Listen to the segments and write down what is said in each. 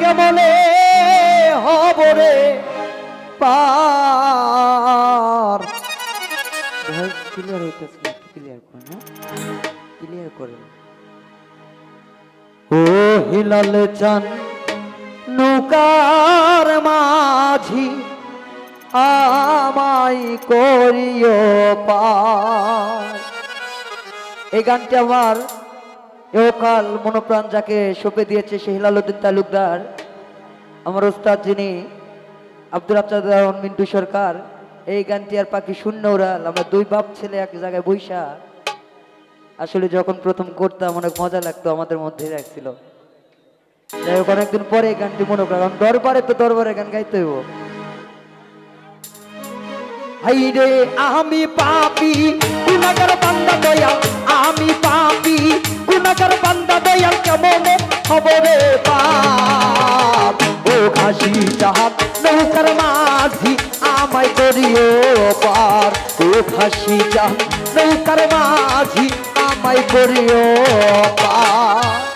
কেমনে হব রে পার? ক্লিয়ার হইতেছে ক্লিয়ার করেন ক্লিয়ার করেন ও হিলাল চান নৌকার মাঝি আমাই করিও পা এই গানটি আমার একাল মনোপ্রাণ যাকে সঁপে দিয়েছে সে হিলালুদ্দিন তালুকদার, আমার ওস্তাদ যিনি আব্দুল আবদার মিন্টু সরকার, এই গানটি আর পাখি শূন্য উড়াল। আমরা দুই বাপ ছেলে এক জায়গায় বৈশা। আসলে যখন প্রথম করতাম অনেক মজা লাগতো, আমাদের মধ্যে রাখছিল যাই হোক, অনেকদিন পরে এই গানটি মনে করা দরবারে তো দরবারে গান গাইতে হইব। হাই রে আমি পাপি গুনাগার বান্দা দয়াল, আমি পাপি গুনাগার বান্দা দয়াল কেমন খবরে পাপ ও খাসি চাহাত নৌকার মাঝি আমায় করিও পার। ও খাসি চাহাত নৌকার মাঝি আমায় করিও পার।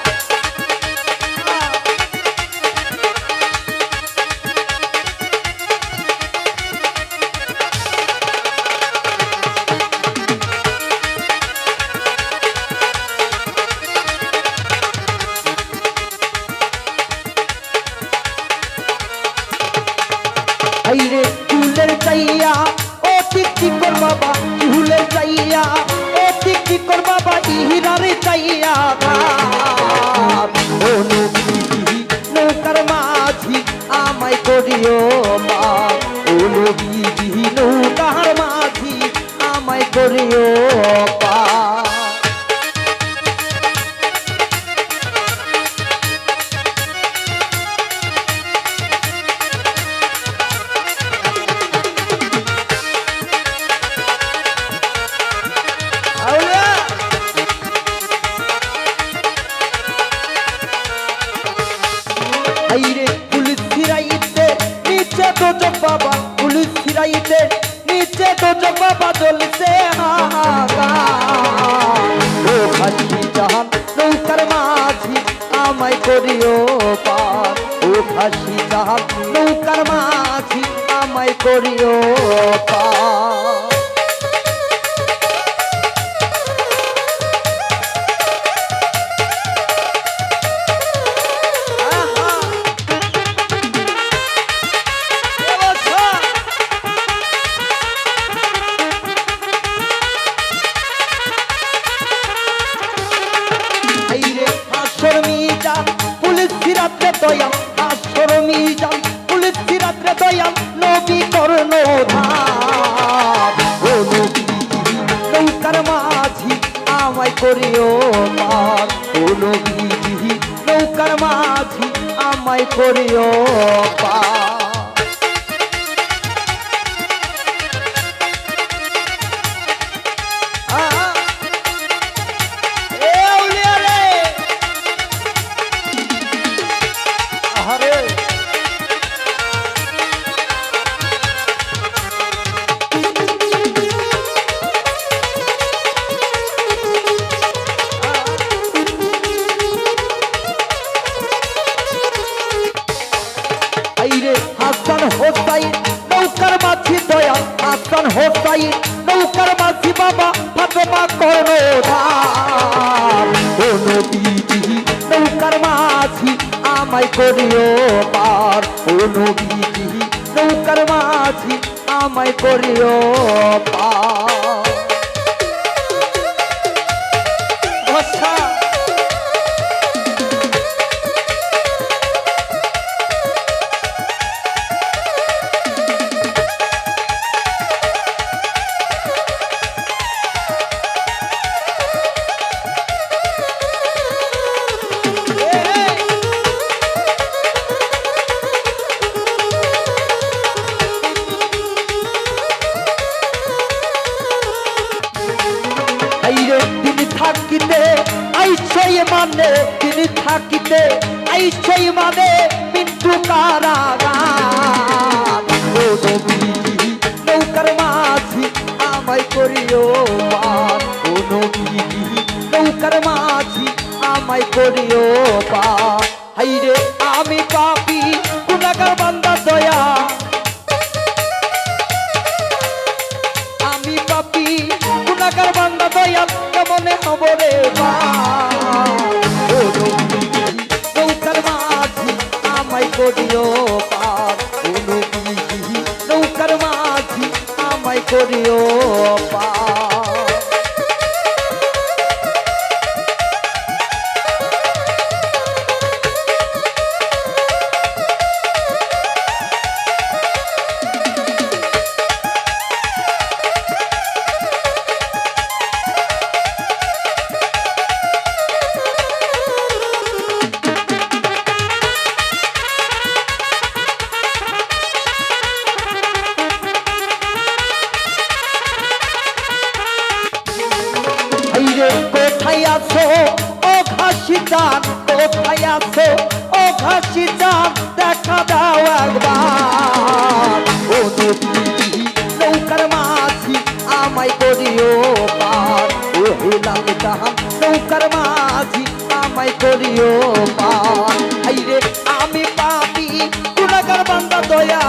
ফিরাইতে নিচে তো বাবা হাহাকার। ও নৌকার মাঝি, আমায় করিও পার। ও খাসি জাহান, নৌকার মাঝি, আমায় করিও দয়াল আসর মিজান পুলিশ ফিরাতে দয়াল নবী কর্ণ নৌকার মাঝি আমায় করিও পার। ও নবী, নৌকার মাঝি আমায় করিও পার। হোসাইন নৌকার মাঝি বাবা, ফাতেমা করো নৌকার মাঝি আমায় করিও পার। ও নৌকার আমায় করিও পার। থাকিতে আইসই মানে তিনি থাকিতে আইসই মানে মিন্টু কারাগার। মাঝি আমায় করিও নৌকার মাঝি আমায় করিও পার। হাইরে আমি পাপি, গুণাগার বান্দা দয়া কেমনে হব রে নৌকার মাঝি আমায় করিও পার নৌকার মাঝি আমায় করিও পার কোথায় আছো? ও ঘাসি চান কোথায় আছো? ও ঘাসি চান দেখা দাও একবার। ও নৌকার মাঝি, আমায় করিও পার। ও হেলাল জাহান, নৌকার মাঝি, আমায় করিও পার। আইরে আমি পাপি, গুণাগার বান্দা দয়া।